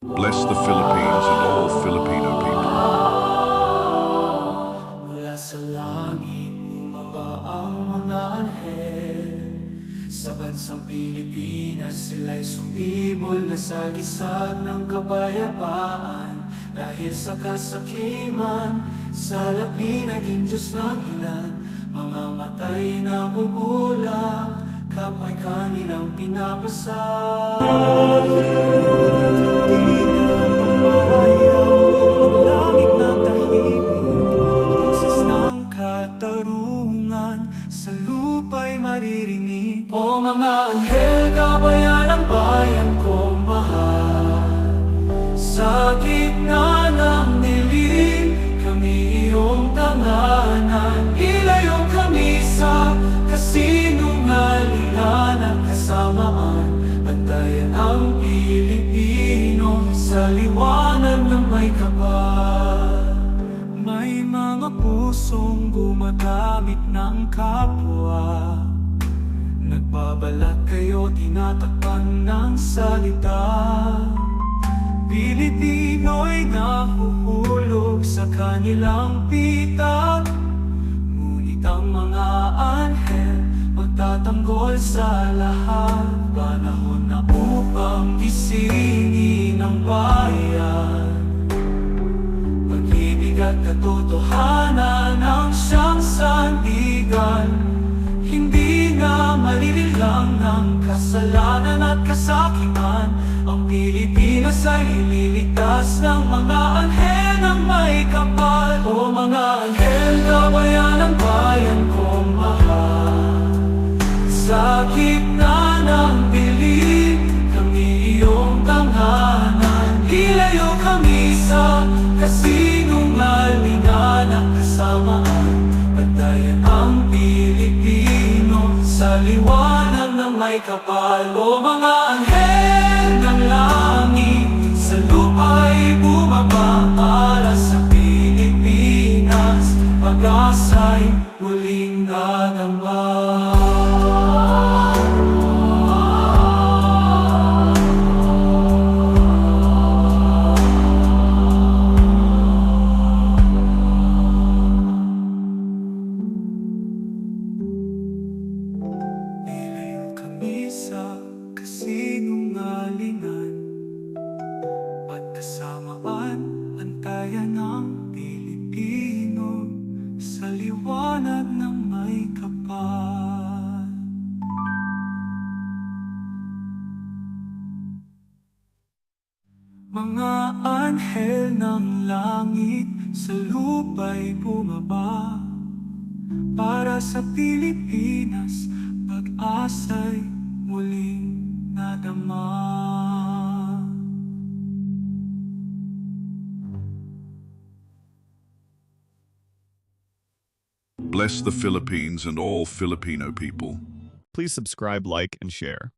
Bless the Philippines and all Filipino people. Mula sa langit, bumaba ang mga anghel. Sa bansang Pilipinas, sila'y sumibol na sa gisag ng kapayapaan. Dahil sa kasakiman, sa labi naging Diyos ng ilan Mga matay na bubula, kapay kanilang pinapasal. Langit Mga anghel, kabayan ang bayan kong mahal. Sa gitna ng dilim Kami iyong tanganan Ilayo kami sa kasinungalingan At kasamaan Bantayan ang Pilipino Sa liwanag ng may kapal. May mga pusong gumagamit ng kapwa Nagbabalat kayo, tinatakpan ng salita. Pilipino'y nahuhulog sa kanilang pitak. Ngunit ang mga anghel magtatanggol sa lahat. Panahon na upang gisingin ang bayan. Pag-ibig at katotohanan ang siyang sandigan Na malililang ng kasalanan at kasakiman Ang Pilipinas ay ililigtas ng mga anghel na may kapal. O mga anghel, kabayan ng bayan kong mahal. Sa gitna ng dilim, kami iyong tanghanan. Ilayo kami sa kasinungalingan at kasamaan. Pagdayan ang Pilipino sa liwanag ng may kapal O mga anghel ng langit. Sa lupa'y bumaba para sa Pilipinas. Pag-asa'y muling Nilayo kami sa kasinungalingan. At kasamaan Antayan ng Pilipino Sa liwanag ng may kapal. Mga anghel ng langit Sa lupa'y bumaba. Para sa Pilipinas, pag-asa'y muling nadama. Bless the Philippines and all Filipino people. Please subscribe, like, and share.